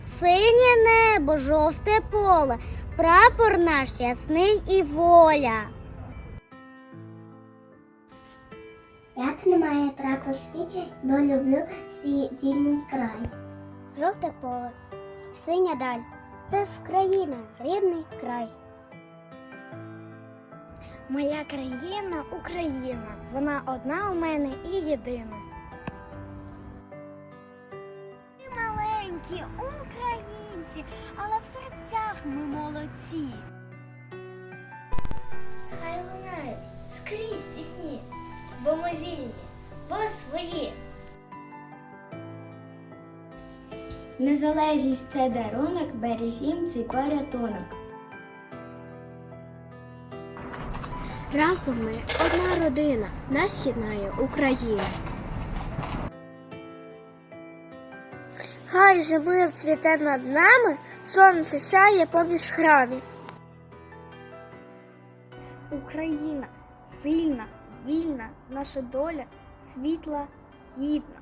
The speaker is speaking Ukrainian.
Синє небо, жовте поле, прапор наш ясний і воля. Я тримаю прапор свій, бо люблю свій рідний край. Жовте поле, синя даль. Це Вкраїна, рідний край. Моя країна Україна. Вона одна у мене і єдина. Маленькі українці, але в серцях ми молодці. Хай лунають скрізь пісні, бо ми вільні, бо свої. Незалежність це дарунок, бережім цей порятунок. Разом ми одна родина, нас єднає Україна. Хай же мир цвіте над нами, сонце сяє поміж храмів. Україна сильна, вільна, наша доля світла, гідна.